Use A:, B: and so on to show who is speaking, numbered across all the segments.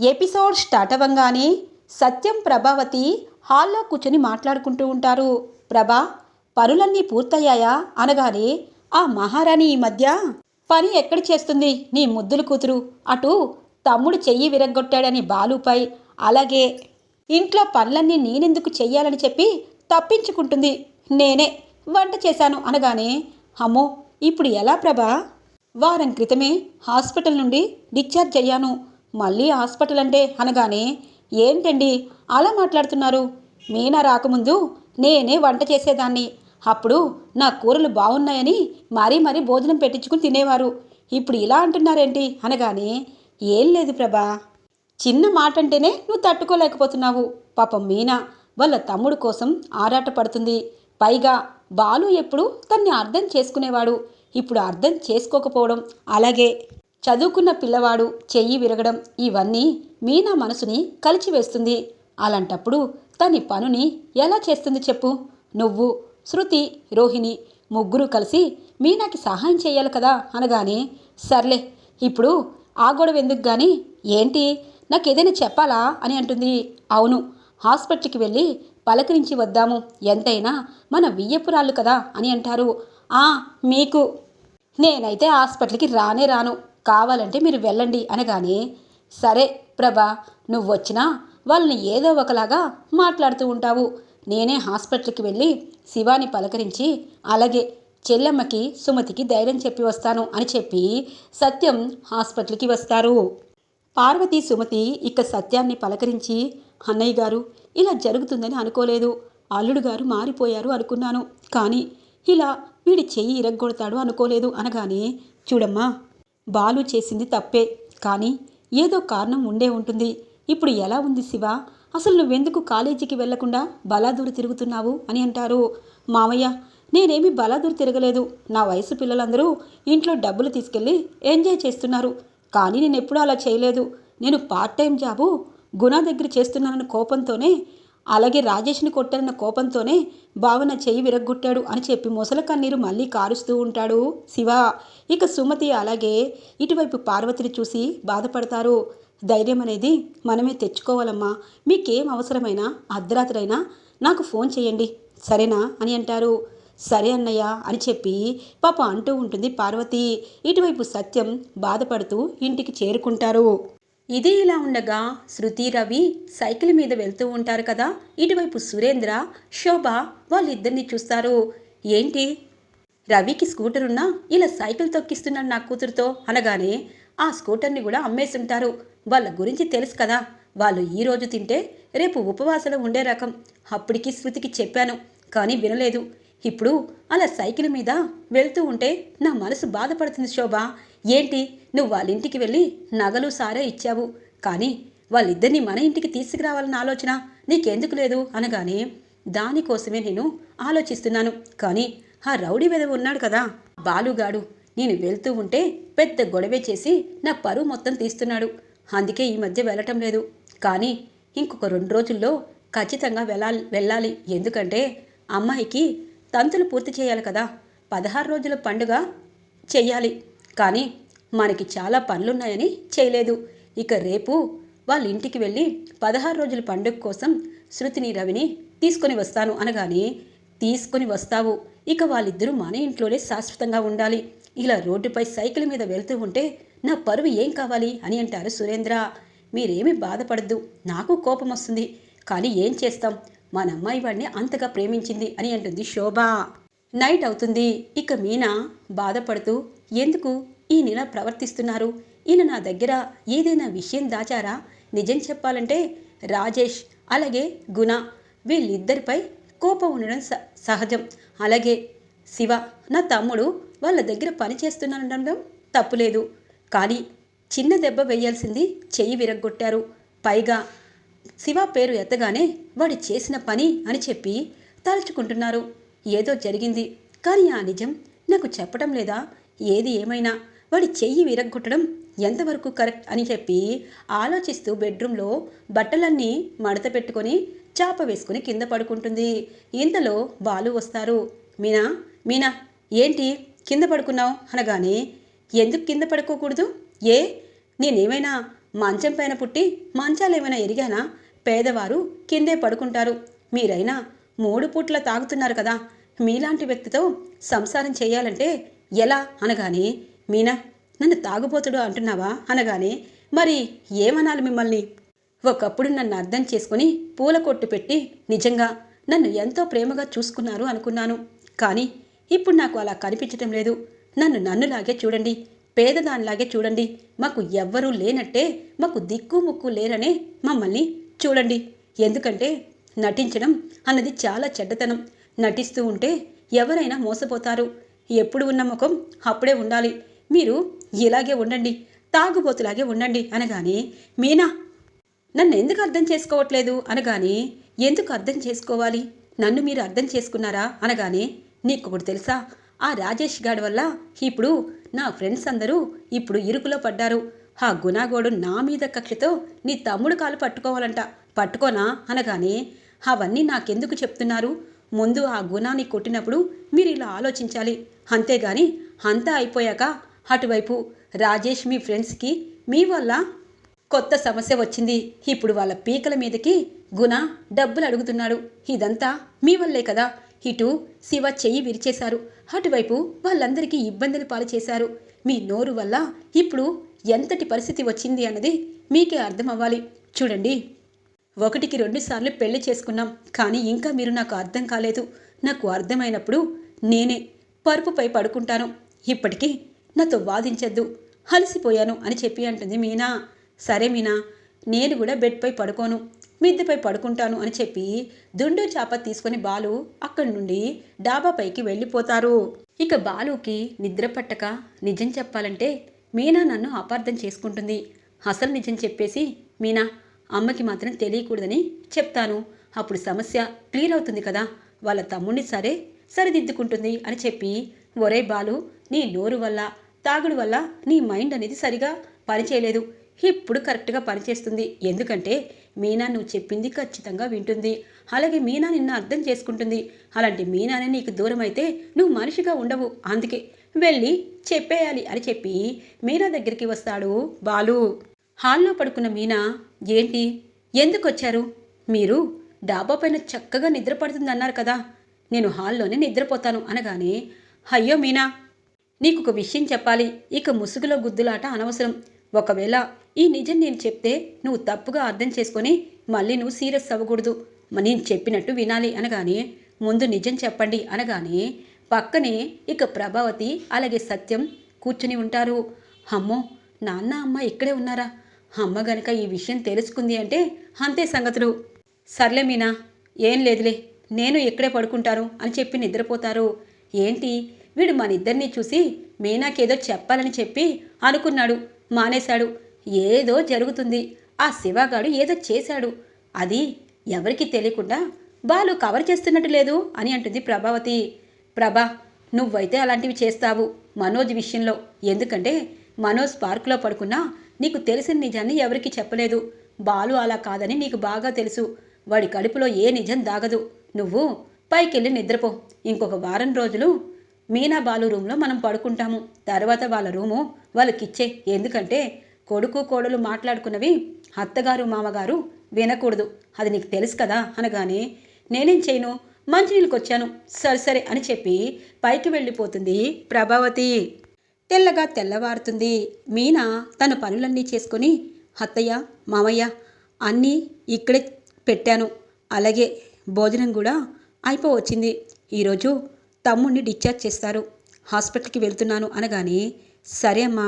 A: Episode start అవ్వంగానే సత్యం ప్రభావతి హాల్లో కూర్చొని మాట్లాడుకుంటూ ఉంటారు. ప్రభా పనులన్నీ పూర్తయ్యాయా? అనగానే ఆ మహారాణి ఈ మధ్య పని ఎక్కడ చేస్తుంది? నీ ముద్దులు కూతురు. అటు తమ్ముడు చెయ్యి విరగ్గొట్టాడని బాలుపై అలాగే ఇంట్లో పనులన్నీ నేనెందుకు చెయ్యాలని చెప్పి తప్పించుకుంటుంది. నేనే వంట చేశాను అనగానే అమ్మో ఇప్పుడు ఎలా ప్రభా? వారం క్రితమే హాస్పిటల్ నుండి డిశ్చార్జ్ అయ్యాను. మళ్ళీ హాస్పిటల్ అంటే అనగానే ఏంటండి? అలా మాట్లాడుతున్నారు. మీనా రాకముందు నేనే వంట చేసేదాన్ని. అప్పుడు నా కూరలు బాగున్నాయని మరీ మరీ భోజనం పెట్టించుకుని తినేవారు. ఇప్పుడు ఇలా అంటున్నారేంటి? అనగానే ఏం లేదు ప్రభా. చిన్న మాట అంటేనే నువ్వు తట్టుకోలేకపోతున్నావు. పాపం మీనా వాళ్ళ తమ్ముడు కోసం ఆరాటపడుతుంది పైగా బాలు ఎప్పుడు తన్ని అర్థం చేసుకునేవాడు. ఇప్పుడు అర్థం చేసుకోకపోవడం అలాగే. చదువుకున్న పిల్లవాడు చెయ్యి విరగడం ఇవన్నీ మీనా మనసుని కలిచివేస్తుంది. అలాంటప్పుడు తని పనుని ఎలా చేస్తుంది చెప్పు. నువ్వు శృతి రోహిణి ముగ్గురు కలిసి మీనాకి సహాయం చేయాలి కదా అనగానే సర్లే ఇప్పుడు ఆ గొడవ ఎందుకు గాని? ఏంటి? నాకు ఏదైనా చెప్పాలా? అని అంటుంది. అవును హాస్పిటల్కి వెళ్ళి పలకరించి వద్దాము. ఎంతైనా మన వియ్యపురాళ్ళు కదా అని అంటారు. ఆ మీకు. నేనైతే హాస్పిటల్కి రానే రాను. కావాలంటే మీరు వెళ్ళండి అనగానే సరే ప్రభా నువ్వు వచ్చినా వాళ్ళని ఏదో ఒకలాగా మాట్లాడుతూ ఉంటావు. నేనే హాస్పిటల్కి వెళ్ళి శివాని పలకరించి అలాగే చెల్లెమ్మకి సుమతికి ధైర్యం చెప్పి వస్తాను అని చెప్పి సత్యం హాస్పిటల్కి వస్తారు. పార్వతి సుమతి ఇక సత్యాన్ని పలకరించి అన్నయ్య గారు ఇలా జరుగుతుందని అనుకోలేదు. అల్లుడు గారు మారిపోయారు అనుకున్నాను. కానీ ఇలా వీడి చెయ్యి ఇరగొడతాడు అనుకోలేదు. అనగానే చూడమ్మా బాలు చేసింది తప్పే. కానీ ఏదో కారణం ఉండే ఉంటుంది. ఇప్పుడు ఎలా ఉంది శివ? అసలు నువ్వెందుకు కాలేజీకి వెళ్ళకుండా బలాదూరు తిరుగుతున్నావు అని అంటారు. మామయ్య నేనేమి బలాదూరు తిరగలేదు. నా వయసు పిల్లలందరూ ఇంట్లో డబ్బులు తీసుకెళ్ళి ఎంజాయ్ చేస్తున్నారు. కానీ నేను ఎప్పుడూ అలా చేయలేదు. నేను పార్ట్ టైం జాబు గుణ దగ్గర చేస్తున్నానన్న కోపంతోనే అలాగే రాజేష్ని కొట్టారన్న కోపంతోనే భావన చెయ్యి విరగ్గొట్టాడు అని చెప్పి మొసల కన్నీరు మళ్ళీ కారుస్తూ ఉంటాడు శివ. ఇక సుమతి అలాగే ఇటువైపు పార్వతిని చూసి బాధపడతారు. ధైర్యం అనేది మనమే తెచ్చుకోవాలమ్మా. మీకేం అవసరమైనా అర్ధరాత్రైనా నాకు ఫోన్ చేయండి. సరేనా? అని అంటారు. సరే అన్నయ్య అని చెప్పి పాప అంటూ ఉంటుంది పార్వతి. ఇటువైపు సత్యం బాధపడుతూ ఇంటికి చేరుకుంటారు. ఇది ఇలా ఉండగా శృతి రవి సైకిల్ మీద వెళ్తూ ఉంటారు కదా. ఇటువైపు సురేంద్ర శోభ వాళ్ళిద్దరిని చూస్తారు. ఏంటి? రవికి స్కూటర్ ఉన్నా ఇలా సైకిల్ తొక్కిస్తున్నాడు నా కూతురుతో అనగానే ఆ స్కూటర్ని కూడా అమ్మేస్తుంటారు. వాళ్ళ గురించి తెలుసు కదా. వాళ్ళు ఈ రోజు తింటే రేపు ఉపవాసంలో ఉండే రకం. అప్పటికి శృతికి చెప్పాను కానీ వినలేదు. ఇప్పుడు అలా సైకిల్ మీద వెళ్తూ ఉంటే నా మనసు బాధపడుతుంది శోభ. ఏంటి? నువ్వు వాళ్ళ ఇంటికి వెళ్ళి నగలు సారే ఇచ్చావు. కానీ వాళ్ళిద్దరిని మన ఇంటికి తీసుకురావాలన్న ఆలోచన నీకెందుకు లేదు? అనగానే దానికోసమే నేను ఆలోచిస్తున్నాను. కానీ ఆ రౌడీ వెదవ ఉన్నాడు కదా. బాలుగాడు నేను వెళ్తూ ఉంటే పెద్ద గొడవే చేసి నా పరువు మొత్తం తీస్తున్నాడు. అందుకే ఈ మధ్య వెళ్ళటం లేదు. కానీ ఇంకొక రెండు రోజుల్లో ఖచ్చితంగా వెళ్ళాలి వెళ్ళాలి. ఎందుకంటే అమ్మాయికి తంతులు పూర్తి చేయాలి కదా. పదహారు రోజుల పండుగ చెయ్యాలి కానీ మనకి చాలా పనులున్నాయని చేయలేదు. ఇక రేపు వాళ్ళ ఇంటికి వెళ్ళి పదహారు రోజుల పండుగ కోసం శృతిని రవిని తీసుకొని వస్తాను అనగానే తీసుకొని వస్తావు. ఇక వాళ్ళిద్దరూ మన ఇంట్లోనే శాశ్వతంగా ఉండాలి. ఇలా రోడ్డుపై సైకిల్ మీద వెళ్తూ ఉంటే నా పరువు ఏం కావాలి? అని అంటారు సురేంద్ర. మీరేమీ బాధపడద్దు. నాకు కోపం వస్తుంది. కానీ ఏం చేస్తాం? మన అమ్మాయి వాడిని అంతగా ప్రేమించింది అని అంటుంది శోభ. నైట్ అవుతుంది. ఇక మీనా బాధపడుతూ ఎందుకు? ఈయన ఇలా ప్రవర్తిస్తున్నారు. ఈయన నా దగ్గర ఏదైనా విషయం దాచారా? నిజం చెప్పాలంటే రాజేష్ అలాగే గుణ వీళ్ళిద్దరిపై కోపం ఉండడం స సహజం. అలాగే శివ నా తమ్ముడు వాళ్ళ దగ్గర పని చేస్తున్నానడం తప్పులేదు. కానీ చిన్న దెబ్బ వేయాల్సింది చెయ్యి విరగ్గొట్టారు. పైగా శివ పేరు ఎత్తగానే వాడు చేసిన పని అని చెప్పి తలుచుకుంటున్నారు. ఏదో జరిగింది. కానీ ఆ నిజం నాకు చెప్పడం లేదా? ఏది ఏమైనా? వాడి చెయ్యి విరగ్గొట్టడం ఎంతవరకు కరెక్ట్ అని చెప్పి ఆలోచిస్తూ బెడ్రూమ్లో బట్టలన్నీ మడత పెట్టుకొని చాప వేసుకుని కింద పడుకుంటుంది. ఇంతలో బాలు వస్తారు. మీనా? మీనా? ఏంటి? కింద పడుకున్నావు అనగానే ఎందుకు కింద పడుకోకూడదు? ఏ? నేనేమైనా మంచం పైన పుట్టి మంచాలు ఏమైనా ఎరిగానా? పేదవారు కిందే పడుకుంటారు. మీరైనా మూడు పూట్ల తాగుతున్నారు కదా. మీలాంటి వ్యక్తితో సంసారం చేయాలంటే ఎలా అనగానే మీనా నన్ను తాగుబోతుడు అంటున్నావా? అనగానే మరి ఏమనాలి మిమ్మల్ని? ఒకప్పుడు నన్ను అర్థం చేసుకుని పూల కొట్టు పెట్టి నిజంగా నన్ను ఎంతో ప్రేమగా చూసుకున్నారు అనుకున్నాను. కానీ ఇప్పుడు నాకు అలా కనిపించటం లేదు. నన్ను నన్నులాగే చూడండి పేదదానిలాగే చూడండి. మాకు ఎవ్వరూ లేనట్టే మాకు దిక్కు ముక్కు లేరనే మమ్మల్ని చూడండి. ఎందుకంటే నటించడం అన్నది చాలా చెడ్డతనం. నటిస్తూ ఉంటే ఎవరైనా మోసపోతారు. ఎప్పుడు ఉన్న ముఖం అప్పుడే ఉండాలి. మీరు ఇలాగే ఉండండి తాగుబోతులాగే ఉండండి అనగానే మీనా నన్ను ఎందుకు అర్థం చేసుకోవట్లేదు? అనగానే ఎందుకు అర్థం చేసుకోవాలి? నన్ను మీరు అర్థం చేసుకున్నారా? అనగానే నీకు ఒకటి తెలుసా? ఆ రాజేష్ గాడి వల్ల ఇప్పుడు నా ఫ్రెండ్స్ అందరూ ఇప్పుడు ఇరుకులో పడ్డారు. ఆ గుణాగోడు నా మీద కక్షతో నీ తమ్ముడు కాలు పట్టుకోవాలంట. పట్టుకోనా? అనగానే అవన్నీ నాకెందుకు చెప్తున్నారు? ముందు ఆ గుణాన్ని కొట్టినప్పుడు మీరు ఇలా ఆలోచించాలి. అంతేగాని అంతా అయిపోయాక అటువైపు రాజేష్ మీ ఫ్రెండ్స్కి మీ వల్ల కొత్త సమస్య వచ్చింది. ఇప్పుడు వాళ్ళ పీకల మీదకి గుణ డబ్బులు అడుగుతున్నాడు. ఇదంతా మీ వల్లే కదా. ఇటు శివ చెయ్యి విరిచేశారు. అటువైపు వాళ్ళందరికీ ఇబ్బందులు పాలు చేశారు. మీ నోరు వల్ల ఇప్పుడు ఎంతటి పరిస్థితి వచ్చింది అన్నది మీకే అర్థం అవ్వాలి చూడండి. ఒకటికి రెండుసార్లు పెళ్ళి చేసుకున్నాం. కానీ ఇంకా మీరు నాకు అర్థం కాలేదు. నాకు అర్థమైనప్పుడు నేనే పరుపుపై పడుకుంటాను. ఇప్పటికీ నాతో వాదించద్దు. అలసిపోయాను అని చెప్పి అంటుంది మీనా. సరే మీనా నేను కూడా బెడ్పై పడుకోను. మిద్దెపై పడుకుంటాను అని చెప్పి దుండు చాప తీసుకుని బాలు అక్కడి నుండి డాబాపైకి వెళ్ళిపోతారు. ఇక బాలుకి నిద్ర పట్టక నిజం చెప్పాలంటే మీనా నన్ను అపార్థం చేసుకుంటుంది. అసలు నిజం చెప్పేసి మీనా అమ్మకి మాత్రం తెలియకూడదని చెప్తాను. అప్పుడు సమస్య క్లియర్ అవుతుంది కదా. వాళ్ళ తమ్ముడిని సరే సరిదిద్దుకుంటుంది అని చెప్పి ఒరే బాలు నీ నోరు వల్ల తాగుడు వల్ల నీ మైండ్ అనేది సరిగా పనిచేయలేదు. ఇప్పుడు కరెక్ట్గా పనిచేస్తుంది. ఎందుకంటే మీనా నువ్వు చెప్పింది ఖచ్చితంగా వింటుంది. అలాగే మీనా నిన్ను అర్థం చేసుకుంటుంది. అలాంటి మీనానే నీకు దూరం అయితే నువ్వు మనిషిగా ఉండవు. అందుకే వెళ్ళి చెప్పేయాలి అని చెప్పి మీనా దగ్గరికి వస్తాడు బాలు. హాల్లో పడుకున్న మీనా ఏంటి? ఎందుకు వచ్చారు మీరు డాబా పైన చక్కగా నిద్రపడుతుంది అన్నారు కదా. నేను హాల్లోనే నిద్రపోతాను అనగానే అయ్యో మీనా నీకు ఒక విషయం చెప్పాలి. ఇక ముసుగులో గుద్దులాట అనవసరం. ఒకవేళ ఈ నిజం నేను చెప్తే నువ్వు తప్పుగా అర్థం చేసుకొని మళ్ళీ నువ్వు సీరియస్ అవ్వకూడదు. నేను చెప్పినట్టు వినాలి అనగానే ముందు నిజం చెప్పండి అనగానే పక్కనే ఇక ప్రభావతి అలాగే సత్యం కూర్చుని ఉంటారు. అమ్మో నాన్న అమ్మ ఇక్కడే ఉన్నారా? అమ్మ గనక ఈ విషయం తెలుసుకుంది అంటే అంతే సంగతులు. సర్లే మీనా ఏం లేదులే నేను ఇక్కడే పడుకుంటాను అని చెప్పి నిద్రపోతారు. ఏంటి వీడు మన ఇద్దరిని చూసి మీనాకేదో చెప్పాలని చెప్పి అనుకున్నాడు మానేశాడు. ఏదో జరుగుతుంది ఆ శివగాడు ఏదో చేశాడు. అది ఎవరికీ తెలియకుండా బాలు కవర్ చేస్తున్నట్టు లేదు అని అంటుంది ప్రభావతి. ప్రభా నువ్వైతే అలాంటివి చేస్తావు మనోజ్ విషయంలో. ఎందుకంటే మనోజ్ పార్కులో పడుకున్నా నీకు తెలిసిన నిజాన్ని ఎవరికీ చెప్పలేదు. బాలు అలా కాదని నీకు బాగా తెలుసు. వాడి కడుపులో ఏ నిజం దాగదు. నువ్వు పైకెళ్ళి నిద్రపో. ఇంకొక వారం రోజులు మీనా బాలు రూమ్లో మనం పడుకుంటాము. తర్వాత వాళ్ళ రూము వాళ్ళకిచ్చే. ఎందుకంటే కొడుకు కోడలు మాట్లాడుకున్నవి అత్తగారు మామగారు వినకూడదు. అది నీకు తెలుసు కదా అనగానే నేనేం చేయను? మంచినీళ్ళకి వచ్చాను సరే సరే అని చెప్పి పైకి వెళ్ళిపోతుంది ప్రభావతి. తెల్లగా తెల్లవారుతుంది. మీనా తన పనులన్నీ చేసుకొని అత్తయ్య మామయ్య అన్నీ ఇక్కడే పెట్టాను. అలాగే భోజనం కూడా అయిపోవచ్చింది. ఈరోజు తమ్ముడిని డిశ్చార్జ్ చేస్తారు. హాస్పిటల్కి వెళ్తున్నాను అనగానే సరే అమ్మా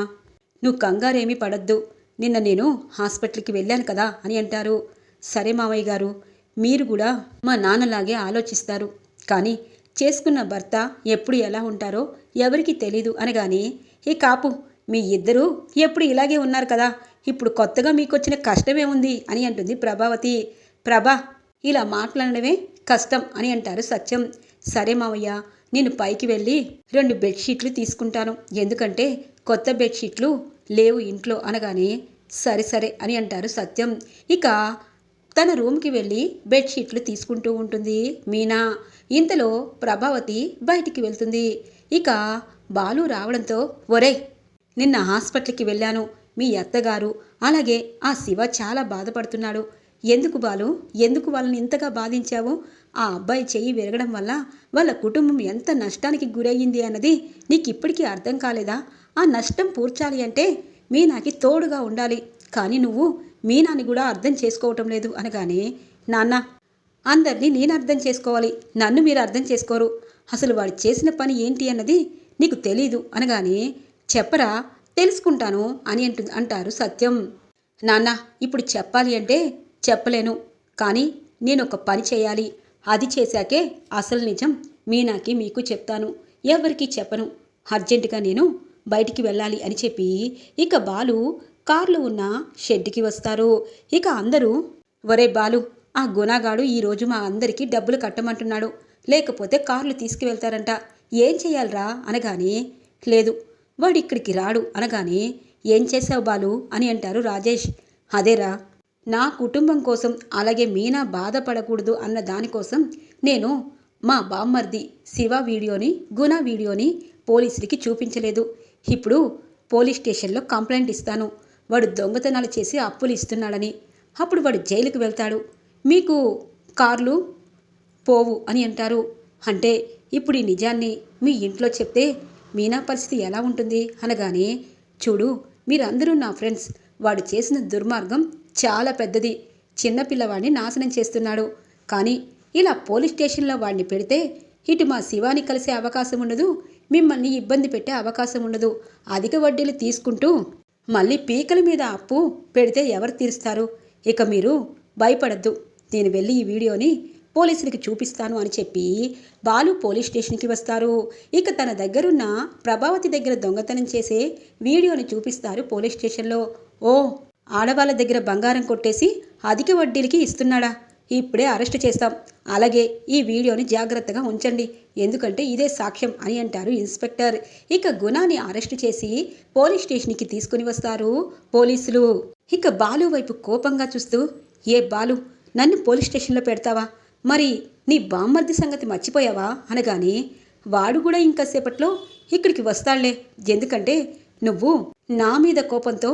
A: నువ్వు కంగారేమీ పడద్దు. నిన్న నేను హాస్పిటల్కి వెళ్ళాను కదా అని అంటారు. సరే మామయ్య గారు మీరు కూడా మా నాన్నలాగే ఆలోచిస్తారు. కానీ చేసుకున్న భర్త ఎప్పుడు ఎలా ఉంటారో ఎవరికి తెలీదు అనగానే ఈ కాపు మీ ఇద్దరూ ఎప్పుడు ఇలాగే ఉన్నారు కదా? ఇప్పుడు కొత్తగా మీకొచ్చిన కష్టమేముంది? అని అంటుంది ప్రభావతి. ప్రభా ఇలా మాట్లాడడమే కష్టం అని అంటారు సత్యం. సరే మావయ్య నేను పైకి వెళ్ళి రెండు బెడ్షీట్లు తీసుకుంటాను. ఎందుకంటే కొత్త బెడ్షీట్లు లేవు ఇంట్లో అనగానే సరే సరే అని అంటారు సత్యం. ఇక తన రూమ్కి వెళ్ళి బెడ్షీట్లు తీసుకుంటూ ఉంటుంది మీనా. ఇంతలో ప్రభావతి బయటికి వెళ్తుంది. ఇక బాలు రావడంతో ఒరే నిన్న హాస్పిటల్కి వెళ్ళాను. మీ అత్తగారు అలాగే ఆ శివ చాలా బాధపడుతున్నాడు. ఎందుకు బాలు? ఎందుకు వాళ్ళని ఇంతగా బాధించావు? ఆ అబ్బాయి చెయ్యి విరగడం వల్ల వాళ్ళ కుటుంబం ఎంత నష్టానికి గురయ్యింది అన్నది నీకు ఇప్పటికీ అర్థం కాలేదా? ఆ నష్టం పూడ్చాలి అంటే మీనాకి తోడుగా ఉండాలి. కానీ నువ్వు మీనాని కూడా అర్థం చేసుకోవటం లేదు అనగానే నాన్న అందరినీ నేను అర్థం చేసుకోవాలి. నన్ను మీరు అర్థం చేసుకోరు. అసలు వాడు చేసిన పని ఏంటి అన్నది నీకు తెలీదు అనగానే చెప్పరా తెలుసుకుంటాను అని అంటు అంటారు సత్యం. నాన్న ఇప్పుడు చెప్పాలి అంటే చెప్పలేను కానీ నేను ఒక పని చేయాలి. అది చేశాకే అసలు నిజం. మీనాకి మీకు చెప్తాను. ఎవరికీ చెప్పను. అర్జెంటుగా నేను బయటికి వెళ్ళాలి అని చెప్పి ఇక బాలు కార్లు ఉన్న షెడ్కి వస్తారు. ఇక అందరూ ఒరే బాలు ఆ గుణగాడు ఈరోజు మా అందరికీ డబ్బులు కట్టమంటున్నాడు. లేకపోతే కార్లు తీసుకువెళ్తారంట. ఏం చేయాలరా? అనగానే లేదు వాడు ఇక్కడికి రాడు. అనగానే ఏం చేసావు బాలు? అని అంటారు రాజేష్. అదేరా నా కుటుంబం కోసం అలాగే మీనా బాధపడకూడదు అన్న దానికోసం నేను మా బామ్మర్ది శివ వీడియోని గుణ వీడియోని పోలీసులకి చూపించలేదు. ఇప్పుడు పోలీస్ స్టేషన్లో కంప్లైంట్ ఇస్తాను. వాడు దొంగతనాలు చేసి అప్పులు ఇస్తున్నాడని. అప్పుడు వాడు జైలుకి వెళ్తాడు. మీకు కార్లు పోవు అని అంటారు. అంటే ఇప్పుడు ఈ నిజాన్ని మీ ఇంట్లో చెప్తే మీనా పరిస్థితి ఎలా ఉంటుంది? అనగానే చూడు మీరందరూ నా ఫ్రెండ్స్. వాడు చేసిన దుర్మార్గం చాలా పెద్దది. చిన్నపిల్లవాడిని నాశనం చేస్తున్నాడు. కానీ ఇలా పోలీస్ స్టేషన్లో వాడిని పెడితే ఇటు మా శివాని కలిసే అవకాశం ఉండదు. మిమ్మల్ని ఇబ్బంది పెట్టే అవకాశం ఉండదు. అధిక వడ్డీలు తీసుకుంటూ మళ్ళీ పీకల మీద అప్పు పెడితే ఎవరు తీరుస్తారు? ఇక మీరు భయపడద్దు. నేను వెళ్ళి ఈ వీడియోని పోలీసులకి చూపిస్తాను అని చెప్పి బాలు పోలీస్ స్టేషన్కి వస్తారు. ఇక తన దగ్గరున్న ప్రభావతి దగ్గర దొంగతనం చేసే వీడియోని చూపిస్తారు పోలీస్ స్టేషన్లో. ఓ ఆడవాళ్ళ దగ్గర బంగారం కొట్టేసి అధిక వడ్డీలకి ఇస్తున్నాడా? ఇప్పుడే అరెస్ట్ చేస్తాం. అలాగే ఈ వీడియోని జాగ్రత్తగా ఉంచండి. ఎందుకంటే ఇదే సాక్ష్యం అని అంటారు ఇన్స్పెక్టర్. ఇక గుణాన్ని అరెస్ట్ చేసి పోలీస్ స్టేషన్కి తీసుకుని వస్తారు పోలీసులు. ఇక బాలు వైపు కోపంగా చూస్తూ ఏ బాలు నన్ను పోలీస్ స్టేషన్లో పెడతావా? మరి నీ బామ్మర్ది సంగతి మర్చిపోయావా? అనగానే వాడు కూడా ఇంకాసేపట్లో ఇక్కడికి వస్తాడులే ఎందుకంటే నువ్వు నా మీద కోపంతో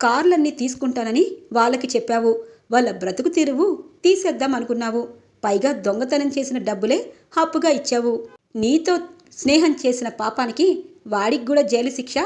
A: కార్లన్నీ తీసుకుంటానని వాళ్ళకి చెప్పావు. వాళ్ళ బ్రతుకు తీరువు తీసేద్దాం అనుకున్నావు. పైగా దొంగతనం చేసిన డబ్బులే అప్పుగా ఇచ్చావు. నీతో స్నేహం చేసిన పాపానికి వాడికి కూడా జైలు శిక్ష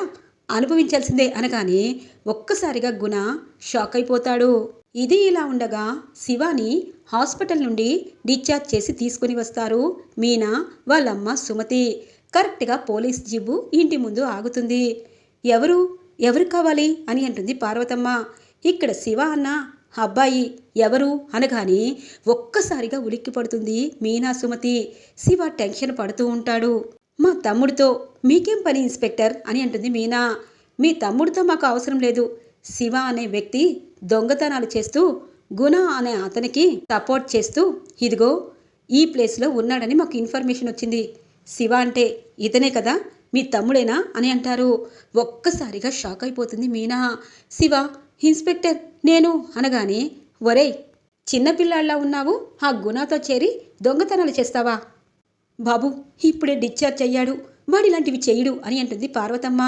A: అనుభవించాల్సిందే అనగానే ఒక్కసారిగా గుణ షాక్ అయిపోతాడు ఇది ఇలా ఉండగా శివాని హాస్పిటల్ నుండి డిశ్చార్జ్ చేసి తీసుకుని వస్తారు. మీనా వాళ్ళమ్మ సుమతి. కరెక్ట్గా పోలీస్ జీబు ఇంటి ముందు ఆగుతుంది. ఎవరు? ఎవరు కావాలి? అని అంటుంది పార్వతమ్మ. ఇక్కడ శివ అన్న అబ్బాయి ఎవరు? అనగానే ఒక్కసారిగా ఉలిక్కి పడుతుంది మీనా సుమతి. శివ టెన్షన్ పడుతూ ఉంటాడు. మా తమ్ముడితో మీకేం పని ఇన్స్పెక్టర్? అని అంటుంది మీనా. మీ తమ్ముడితో మాకు అవసరం లేదు. శివ అనే వ్యక్తి దొంగతనాలు చేస్తూ గుణ అనే అతనికి సపోర్ట్ చేస్తూ ఇదిగో ఈ ప్లేస్లో ఉన్నాడని మాకు ఇన్ఫర్మేషన్ వచ్చింది. శివ అంటే ఇతనే కదా మీ తమ్ముడేనా అని అంటారు. ఒక్కసారిగా షాక్ అయిపోతుంది మీనా. శివ ఇన్స్పెక్టర్ నేను అనగానే ఒరేయ్ చిన్నపిల్లాళ్ళ ఉన్నావు ఆ గుణాతో చేరి దొంగతనాలు చేస్తావా? బాబు ఇప్పుడే డిశ్చార్జ్ అయ్యాడు వాడు ఇలాంటివి చెయ్యడు అని అంటుంది పార్వతమ్మ.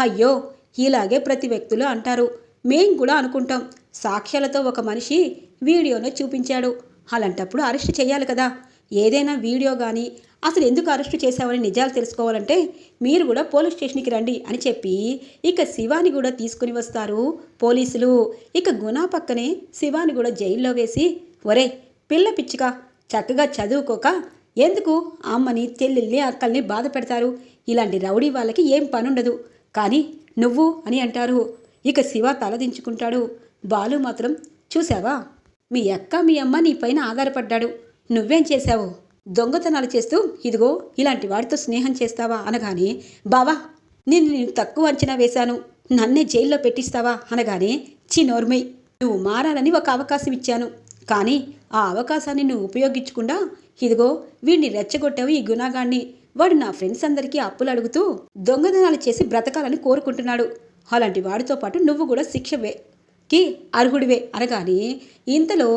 A: అయ్యో ఇలాగే ప్రతి వ్యక్తులు అంటారు. మేం కూడా అనుకుంటాం. సాక్ష్యాలతో ఒక మనిషి వీడియోలో చూపించాడు. అలాంటప్పుడు అరెస్ట్ చేయాలి కదా. ఏదైనా వీడియో కానీ అసలు ఎందుకు అరెస్ట్ చేశావని నిజాలు తెలుసుకోవాలంటే మీరు కూడా పోలీస్ స్టేషన్కి రండి అని చెప్పి ఇక శివాని కూడా తీసుకుని వస్తారు పోలీసులు. ఇక గుణా పక్కనే శివాని కూడా జైల్లో వేసి ఒరే పిల్ల పిచ్చిక చక్కగా చదువుకోక ఎందుకు అమ్మని చెల్లెల్ని అక్కల్ని బాధ పెడతారు? ఇలాంటి రౌడీ వాళ్ళకి ఏం పనుండదు. కానీ నువ్వు అని అంటారు. ఇక శివ తలదించుకుంటాడు. బాలు మాత్రం చూసావా మీ అక్క మీ అమ్మ నీ పైన ఆధారపడ్డాడు. నువ్వేం చేశావు? దొంగతనాలు చేస్తూ ఇదిగో ఇలాంటి వాడితో స్నేహం చేస్తావా? అనగానే బావా నేను నేను తక్కువ అంచనా వేశాను. నన్నే జైల్లో పెట్టిస్తావా? అనగానే చినోర్మై నువ్వు మారాలని ఒక అవకాశం ఇచ్చాను. కానీ ఆ అవకాశాన్ని నువ్వు ఉపయోగించకుండా ఇదిగో వీడిని రెచ్చగొట్టావు ఈ గుణాగాన్ని. వాడు నా ఫ్రెండ్స్ అందరికీ అప్పులు అడుగుతూ దొంగతనాలు చేసి బ్రతకాలని కోరుకుంటున్నాడు. అలాంటి వాడితో పాటు నువ్వు కూడా శిక్షవే కి అర్హుడివే. అనగానే ఇంతలో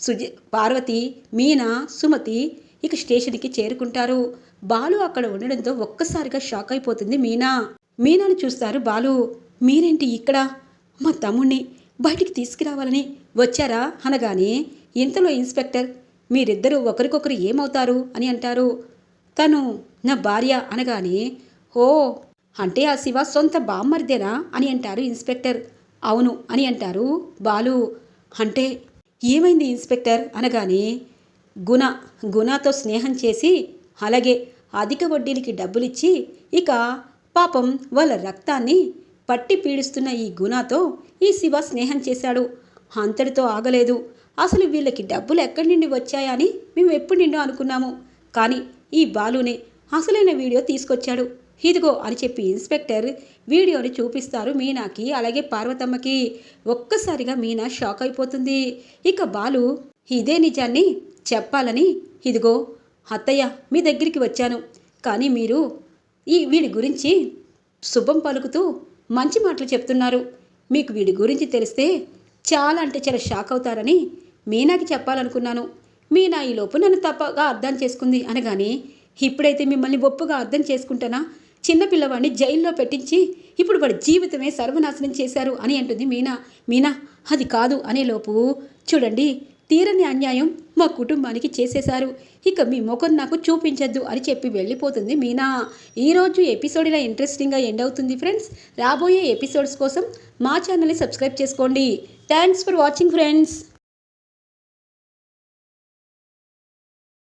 A: సుజి పార్వతి మీనా సుమతి ఇక స్టేషన్కి చేరుకుంటారు. బాలు అక్కడ ఉండడంతో ఒక్కసారిగా షాక్ అయిపోతుంది మీనా. మీనాను చూస్తారు బాలు. మీరేంటి ఇక్కడ? మా తమ్ముణ్ణి బయటికి తీసుకురావాలని వచ్చారా? అనగానే ఇంతలో ఇన్స్పెక్టర్ మీరిద్దరూ ఒకరికొకరు ఏమవుతారు అని అంటారు. తను నా భార్య అనగానే ఓ అంటే ఆ శివ సొంత బామ్మర్దేనా అని అంటారు ఇన్స్పెక్టర్. అవును అని అంటారు బాలు. అంటే ఏమైంది ఇన్స్పెక్టర్? అనగానే గుణ గుణతో స్నేహం చేసి అలాగే అధిక వడ్డీలకి డబ్బులిచ్చి ఇక పాపం వాళ్ళ రక్తాన్ని పట్టి పీడిస్తున్న ఈ గుణతో ఈ శివ స్నేహం చేశాడు. అంతటితో ఆగలేదు. అసలు వీళ్ళకి డబ్బులు ఎక్కడి నుండి వచ్చాయా అని మేము ఎప్పుడు నిండో అనుకున్నాము. కానీ ఈ బాలునే అసలైన వీడియో తీసుకొచ్చాడు. ఇదిగో అని చెప్పి ఇన్స్పెక్టర్ వీడియోని చూపిస్తారు మీనాకి అలాగే పార్వతమ్మకి. ఒక్కసారిగా మీనా షాక్ అయిపోతుంది. ఇక బాలు ఇదే నిజాన్ని చెప్పాలని ఇదిగో అత్తయ్య మీ దగ్గరికి వచ్చాను. కానీ మీరు ఈ వీడి గురించి శుభం పలుకుతూ మంచి మాటలు చెప్తున్నారు. మీకు వీడి గురించి తెలిస్తే చాలా అంటే చాలా షాక్ అవుతారని మీనాకి చెప్పాలనుకున్నాను. మీనా ఈ లోపు నన్ను తప్పగా అర్థం చేసుకుంది అనగానే ఇప్పుడైతే మిమ్మల్ని ఒప్పుగా అర్థం చేసుకుంటానా? చిన్న పిల్లవాడిని జైల్లో పెట్టించి ఇప్పుడు వాడి జీవితమే సర్వనాశనం చేశారు అని అంటుంది మీనా. మీనా అది కాదు అనేలోపు చూడండి తీరని అన్యాయం మా కుటుంబానికి చేసేశారు. ఇక మీ ముఖం నాకు చూపించద్దు అని చెప్పి వెళ్ళిపోతుంది మీనా. ఈరోజు ఎపిసోడ్ ఇలా ఇంట్రెస్టింగ్గా ఎండ్ అవుతుంది ఫ్రెండ్స్ రాబోయే ఎపిసోడ్స్ కోసం మా ఛానల్ని సబ్స్క్రైబ్ చేసుకోండి. Thanks for watching friends